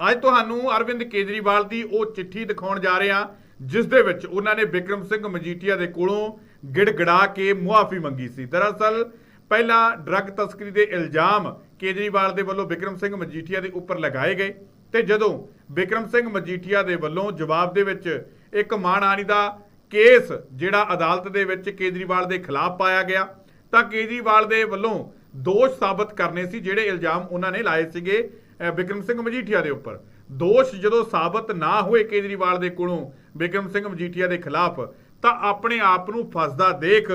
ਅੱਜ ਤੁਹਾਨੂੰ ਅਰਵਿੰਦ ਕੇਜਰੀਵਾਲ ਦੀ ਉਹ ਚਿੱਠੀ ਦਿਖਾਉਣ ਜਾ ਰਹੇ ਹਾਂ, ਜਿਸ ਦੇ ਵਿੱਚ ਉਹਨਾਂ ਨੇ ਵਿਕਰਮ ਸਿੰਘ ਮਜੀਠੀਆ ਦੇ ਕੋਲੋਂ ਗਿੜਗੜਾ ਕੇ ਮੁਆਫੀ ਮੰਗੀ ਸੀ। ਦਰਅਸਲ, ਪਹਿਲਾਂ ਡਰੱਗ ਤਸਕਰੀ ਦੇ ਇਲਜ਼ਾਮ ਕੇਜਰੀਵਾਲ ਦੇ ਵੱਲੋਂ ਵਿਕਰਮ ਸਿੰਘ ਮਜੀਠੀਆ ਦੇ ਉੱਪਰ ਲਗਾਏ ਗਏ ਤੇ ਜਦੋਂ ਵਿਕਰਮ ਸਿੰਘ ਮਜੀਠੀਆ ਦੇ ਵੱਲੋਂ ਜਵਾਬ ਦੇ ਵਿੱਚ ਇੱਕ ਮਾਣਹਾਨੀ ਦਾ ਕੇਸ ਜਿਹੜਾ ਅਦਾਲਤ ਦੇ ਵਿੱਚ ਕੇਜਰੀਵਾਲ ਦੇ ਖਿਲਾਫ ਪਾਇਆ ਗਿਆ, ਤਾਂ ਕੇਜਰੀਵਾਲ ਦੇ ਵੱਲੋਂ ਦੋਸ਼ ਸਾਬਤ ਕਰਨੇ ਸੀ ਜਿਹੜੇ ਇਲਜ਼ਾਮ ਉਹਨਾਂ ਨੇ ਲਾਏ ਸੀਗੇ। ਵਿਕਰਮ ਸਿੰਘ ਮਜੀਠੀਆ ਦੇ ਉੱਪਰ। ਦੋਸ਼ ਜਦੋਂ ਸਾਬਤ ਨਾ ਹੋਏ ਕੇਜਰੀਵਾਲ ਦੇ ਕੋਲੋਂ ਵਿਕਰਮ ਸਿੰਘ ਮਜੀਠੀਆ ਦੇ ਖਿਲਾਫ, ਤਾਂ ਆਪਣੇ ਆਪ ਨੂੰ ਫਸਦਾ ਦੇਖ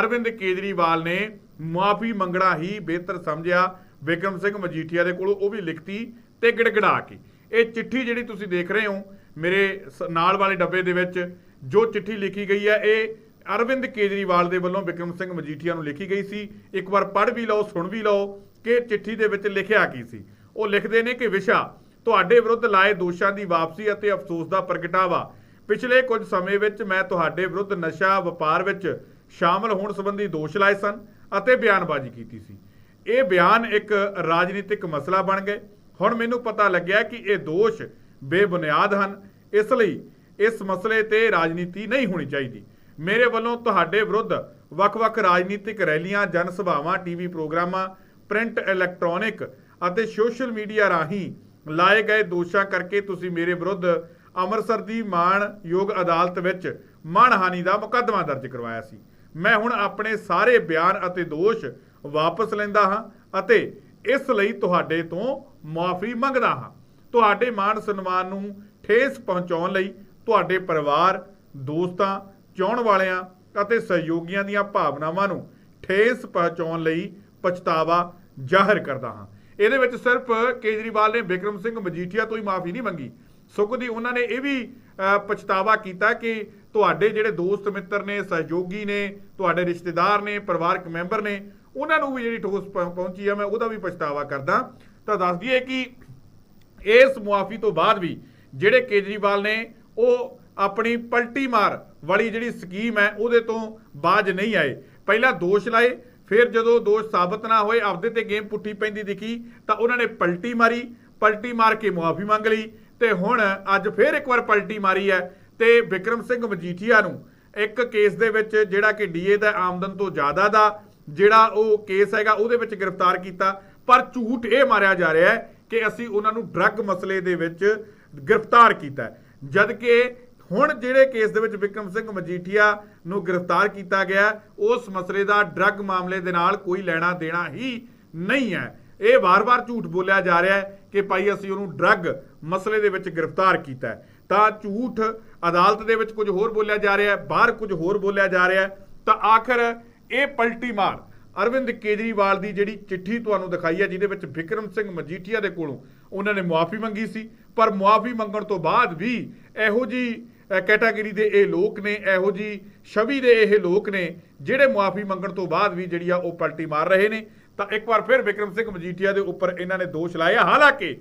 ਅਰਵਿੰਦ ਕੇਜਰੀਵਾਲ ਨੇ ਮੁਆਫੀ ਮੰਗਣਾ ਹੀ ਬਿਹਤਰ ਸਮਝਿਆ। ਵਿਕਰਮ ਸਿੰਘ ਮਜੀਠੀਆ ਦੇ ਕੋਲੋਂ ਉਹ ਵੀ ਲਿਖਤੀ ਤੇ ਗਿੜਗੜਾ ਕੇ। ਇਹ ਚਿੱਠੀ ਜਿਹੜੀ ਤੁਸੀਂ ਦੇਖ ਰਹੇ ਹੋ, ਮੇਰੇ ਸ- ਨਾਲ ਵਾਲੇ ਡੱਬੇ ਦੇ ਵਿੱਚ, ਜੋ ਚਿੱਠੀ ਲਿਖੀ ਗਈ ਹੈ, ਇਹ ਅਰਵਿੰਦ ਕੇਜਰੀਵਾਲ ਦੇ ਵੱਲੋਂ ਵਿਕਰਮ ਸਿੰਘ ਮਜੀਠੀਆ ਨੂੰ ਲਿਖੀ ਗਈ ਸੀ। ਇੱਕ ਵਾਰ ਪੜ੍ਹ ਵੀ ਲਓ, ਸੁਣ ਵੀ ਲਓ ਕਿ ਚਿੱਠੀ ਦੇ ਵਿੱਚ ਲਿਖਿਆ ਕੀ ਸੀ। ਉਹ ਲਿਖਦੇ ਨੇ ਕਿ ਵਿਸ਼ਾ, ਤੁਹਾਡੇ ਵਿਰੁੱਧ ਲਾਏ ਦੋਸ਼ਾਂ ਦੀ ਵਾਪਸੀ ਅਤੇ ਅਫਸੋਸ ਦਾ ਪ੍ਰਗਟਾਵਾ। ਪਿਛਲੇ ਕੁਝ ਸਮੇਂ ਵਿੱਚ ਮੈਂ ਤੁਹਾਡੇ ਵਿਰੁੱਧ ਨਸ਼ਾ ਵਪਾਰ ਵਿੱਚ ਸ਼ਾਮਲ ਹੋਣ ਸੰਬੰਧੀ ਦੋਸ਼ ਲਾਏ ਸਨ ਅਤੇ ਬਿਆਨਬਾਜ਼ੀ ਕੀਤੀ ਸੀ। ਇਹ ਬਿਆਨ ਇੱਕ ਰਾਜਨੀਤਿਕ ਮਸਲਾ ਬਣ ਗਏ। ਹੁਣ ਮੈਨੂੰ ਪਤਾ ਲੱਗਿਆ ਕਿ ਇਹ ਦੋਸ਼ ਬੇਬੁਨਿਆਦ ਹਨ। ਇਸ ਲਈ ਇਸ ਮਸਲੇ ਤੇ ਰਾਜਨੀਤੀ ਨਹੀਂ ਹੋਣੀ ਚਾਹੀਦੀ। ਮੇਰੇ ਵੱਲੋਂ ਤੁਹਾਡੇ ਵਿਰੁੱਧ ਵੱਖ-ਵੱਖ ਰਾਜਨੀਤਿਕ ਰੈਲੀਆਂ, ਜਨ ਸਭਾਵਾਂ, ਟੀਵੀ ਪ੍ਰੋਗਰਾਮਾਂ, ਪ੍ਰਿੰਟ ਇਲੈਕਟ੍ਰੋਨਿਕ ਅਤੇ ਸੋਸ਼ਲ ਮੀਡੀਆ ਰਾਹੀਂ ਲਾਏ ਗਏ ਦੋਸ਼ਾਂ ਕਰਕੇ ਤੁਸੀਂ ਮੇਰੇ ਵਿਰੁੱਧ ਅੰਮ੍ਰਿਤਸਰ ਦੀ ਮਾਣ ਯੋਗ ਅਦਾਲਤ ਵਿੱਚ ਮਾਣਹਾਨੀ ਦਾ ਮੁਕੱਦਮਾ ਦਰਜ ਕਰਵਾਇਆ ਸੀ। ਮੈਂ ਹੁਣ ਆਪਣੇ ਸਾਰੇ ਬਿਆਨ ਅਤੇ ਦੋਸ਼ ਵਾਪਸ ਲੈਂਦਾ ਹਾਂ ਅਤੇ ਇਸ ਲਈ ਤੁਹਾਡੇ ਤੋਂ ਮਾਫੀ ਮੰਗਦਾ ਹਾਂ। ਤੁਹਾਡੇ ਮਾਣ ਸਨਮਾਨ ਨੂੰ ਠੇਸ ਪਹੁੰਚਾਉਣ ਲਈ ਤੁਹਾਡੇ ਪਰਿਵਾਰ, ਦੋਸਤਾਂ, ਚਾਹਣ ਵਾਲਿਆਂ ਅਤੇ ਸਹਿਯੋਗੀਆਂ ਦੀਆਂ ਭਾਵਨਾਵਾਂ ਨੂੰ ਠੇਸ ਪਹੁੰਚਾਉਣ ਲਈ ਪਛਤਾਵਾ ਜ਼ਾਹਿਰ ਕਰਦਾ ਹਾਂ। ਇਹਦੇ ਵਿੱਚ ਸਿਰਫ ਕੇਜਰੀਵਾਲ ਨੇ ਵਿਕਰਮ ਸਿੰਘ ਮਜੀਠੀਆ ਤੋਂ ਹੀ ਮਾਫੀ ਨਹੀਂ ਮੰਗੀ। ਸਗੋਂ ਦੀ ਉਹਨਾਂ ਨੇ ਇਹ ਵੀ ਪਛਤਾਵਾ ਕੀਤਾ ਕਿ ਤੁਹਾਡੇ ਜਿਹੜੇ ਦੋਸਤ ਮਿੱਤਰ ਨੇ, ਸਹਿਯੋਗੀ ਨੇ, ਤੁਹਾਡੇ ਰਿਸ਼ਤੇਦਾਰ ਨੇ, ਪਰਿਵਾਰਕ ਮੈਂਬਰ ਨੇ, ਉਹਨਾਂ ਨੂੰ ਵੀ ਜਿਹੜੀ ਠੋਸ ਪਹੁੰ- ਪਹੁੰਚੀ ਆ, ਮੈਂ ਉਹਦਾ ਵੀ ਪਛਤਾਵਾ ਕਰਦਾ। ਤਾਂ ਦੱਸ ਦਈਏ ਕਿ ਇਸ ਮੁਆਫੀ ਤੋਂ ਬਾਅਦ ਵੀ ਜਿਹੜੇ ਕੇਜਰੀਵਾਲ ਨੇ, ਉਹ ਆਪਣੀ ਪਲਟੀ ਮਾਰ ਵਾਲੀ ਜਿਹੜੀ ਸਕੀਮ ਹੈ, ਉਹਦੇ ਤੋਂ ਬਾਜ ਨਹੀਂ ਆਏ। ਪਹਿਲਾਂ ਦੋਸ਼ ਲਾਏ ਫਿਰ ਜਦੋਂ ਦੋਸ਼ ਸਾਬਤ ਨਾ ਹੋਏ, ਆਪਦੇ ਤੇ ਗੇਮ ਪੁੱਠੀ ਪੈਂਦੀ ਦਿਖੀ, ਤਾਂ ਉਹਨਾਂ ਨੇ ਪਲਟੀ ਮਾਰੀ, ਪਲਟੀ ਮਾਰ ਕੇ ਮੁਆਫੀ ਮੰਗ ਲਈ ਤੇ ਹੁਣ ਅੱਜ ਫਿਰ ਇੱਕ ਵਾਰ ਪਲਟੀ ਮਾਰੀ ਹੈ ਤੇ ਵਿਕਰਮ ਸਿੰਘ ਮਜੀਠੀਆ ਨੂੰ ਇੱਕ ਕੇਸ ਦੇ ਵਿੱਚ ਜਿਹੜਾ ਕਿ ਡੀਏ ਦਾ ਆਮਦਨ ਤੋਂ ਜ਼ਿਆਦਾ ਦਾ, ਜਿਹੜਾ ਉਹ ਕੇਸ ਹੈਗਾ ਉਹਦੇ ਵਿੱਚ ਗ੍ਰਿਫਤਾਰ ਕੀਤਾ, ਪਰ ਝੂਠ ਇਹ ਮਾਰਿਆ ਜਾ ਰਿਹਾ ਹੈ ਕਿ ਅਸੀਂ ਉਹਨਾਂ ਨੂੰ ਡਰੱਗ ਮਸਲੇ ਦੇ ਵਿੱਚ ਗ੍ਰਿਫਤਾਰ ਕੀਤਾ ਹੈ। ਜਦ ਕਿ ਹੁਣ ਜਿਹੜੇ ਕੇਸ ਦੇ ਵਿੱਚ ਵਿਕਰਮ ਸਿੰਘ ਮਜੀਠੀਆ ਨੂੰ ਗ੍ਰਿਫਤਾਰ ਕੀਤਾ ਗਿਆ, ਉਸ ਮਸਲੇ ਦਾ ਡਰੱਗ ਮਾਮਲੇ ਦੇ ਨਾਲ ਕੋਈ ਲੈਣਾ ਦੇਣਾ ਹੀ ਨਹੀਂ ਹੈ। ਇਹ ਵਾਰ-ਵਾਰ ਝੂਠ ਬੋਲਿਆ ਜਾ ਰਿਹਾ ਹੈ ਕਿ ਭਾਈ ਅਸੀਂ ਉਹਨੂੰ ਡਰੱਗ ਮਸਲੇ ਦੇ ਵਿੱਚ ਗ੍ਰਿਫਤਾਰ ਕੀਤਾ ਤਾਂ ਝੂਠ ਅਦਾਲਤ ਦੇ ਵਿੱਚ ਕੁਝ ਹੋਰ ਬੋਲਿਆ ਜਾ ਰਿਹਾ ਹੈ, ਬਾਹਰ ਕੁਝ ਹੋਰ ਬੋਲਿਆ ਜਾ ਰਿਹਾ ਹੈ। ਤਾਂ ਆਖਰ ਇਹ ਪਲਟੀ ਮਾਰ ਅਰਵਿੰਦ ਕੇਜਰੀਵਾਲ ਦੀ ਜਿਹੜੀ ਚਿੱਠੀ ਤੁਹਾਨੂੰ ਦਿਖਾਈ ਹੈ, ਜਿਹਦੇ ਵਿੱਚ ਵਿਕਰਮ ਸਿੰਘ ਮਜੀਠੀਆ ਦੇ ਕੋਲੋਂ ਉਹਨਾਂ ਨੇ ਮੁਆਫੀ ਮੰਗੀ ਸੀ। ਪਰ ਮੁਆਫੀ ਮੰਗਣ ਤੋਂ ਬਾਅਦ ਵੀ ਇਹੋ ਜੀ ਕੈਟਾਗਰੀ ਦੇ ਇਹ ਲੋਕ ਨੇ, ਇਹੋ ਜੀ ਛਵੀ ਦੇ ਇਹ ਲੋਕ ਨੇ, ਜਿਹੜੇ ਮੁਆਫੀ ਮੰਗਣ ਤੋਂ ਬਾਅਦ ਵੀ ਜਿਹੜੀ ਆ ਉਹ ਪਲਟੀ ਮਾਰ ਰਹੇ ਨੇ। ਤਾਂ ਇੱਕ ਵਾਰ ਫਿਰ ਵਿਕਰਮ ਸਿੰਘ ਮਜੀਠੀਆ ਦੇ ਉੱਪਰ ਇਹਨਾਂ ਨੇ ਦੋਸ਼ ਲਾਇਆ। ਹਾਲਾਂਕਿ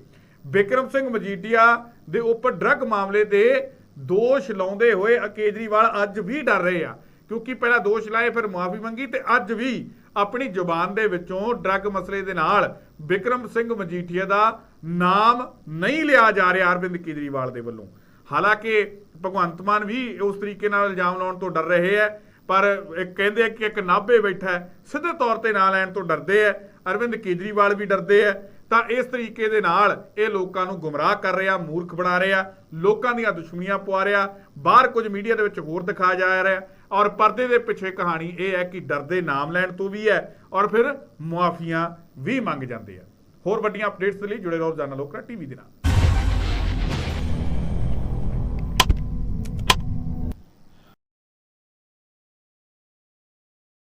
ਵਿਕਰਮ ਸਿੰਘ ਮਜੀਠੀਆ ਦੇ ਉੱਪਰ ਡਰੱਗ ਮਾਮਲੇ ਦੇ ਦੋਸ਼ ਲਾਉਂਦੇ ਹੋਏ ਕੇਜਰੀਵਾਲ ਅੱਜ ਵੀ ਡਰ ਰਹੇ ਆ। ਕਿਉਂਕਿ ਪਹਿਲਾਂ ਦੋਸ਼ ਲਾਏ, ਫਿਰ ਮੁਆਫੀ ਮੰਗੀ ਤੇ ਅੱਜ ਵੀ ਆਪਣੀ ਜ਼ੁਬਾਨ ਦੇ ਵਿੱਚੋਂ ਡਰੱਗ ਮਸਲੇ ਦੇ ਨਾਲ ਵਿਕਰਮ ਸਿੰਘ ਮਜੀਠੀਆ ਦਾ ਨਾਮ ਨਹੀਂ ਲਿਆ ਜਾ ਰਿਹਾ ਅਰਵਿੰਦ ਕੇਜਰੀਵਾਲ ਦੇ ਵੱਲੋਂ। ਹਾਲਾਂਕਿ ਭਗਵੰਤ ਮਾਨ ਵੀ ਉਸ ਤਰੀਕੇ ਨਾਲ ਇਲਜ਼ਾਮ ਲਾਉਣ ਤੋਂ ਡਰ ਰਹੇ ਹੈ, ਪਰ ਇਹ ਕਹਿੰਦੇ ਆ ਕਿ ਇੱਕ ਨਾਭੇ ਬੈਠਾ ਸਿੱਧੇ ਤੌਰ ਤੇ ਨਾਂ ਲੈਣ ਤੋਂ ਡਰਦੇ ਆ ਅਰਵਿੰਦ ਕੇਜਰੀਵਾਲ ਵੀ ਡਰਦੇ ਆ ਤਾਂ ਇਸ ਤਰੀਕੇ ਦੇ ਨਾਲ ਇਹ ਲੋਕਾਂ ਨੂੰ ਗੁੰਮਰਾਹ ਕਰ ਰਿਹਾ, ਮੂਰਖ ਬਣਾ ਰਿਹਾ, ਲੋਕਾਂ ਦੀਆਂ ਦੁਸ਼ਮਣੀਆਂ ਪਵਾ ਰਿਹਾ, ਬਾਹਰ ਕੁਝ ਮੀਡੀਆ ਦੇ ਵਿੱਚ ਹੋਰ ਦਿਖਾਇਆ ਜਾ ਰਿਹਾ ਔਰ ਪਰਦੇ ਦੇ ਪਿੱਛੇ ਕਹਾਣੀ ਇਹ ਹੈ ਕਿ ਡਰਦੇ ਨਾਮ ਲੈਣ ਤੋਂ ਵੀ ਹੈ ਔਰ ਫਿਰ ਮੁਆਫੀਆਂ ਵੀ ਮੰਗ ਜਾਂਦੇ ਆ। ਹੋਰ ਵੱਡੀਆਂ ਅਪਡੇਟਸ ਦੇ ਲਈ ਜੁੜੇ ਰਹੋ ਜਾਨਾ ਲੋਕਰਾ ਟੀਵੀ ਦੇ ਨਾਲ।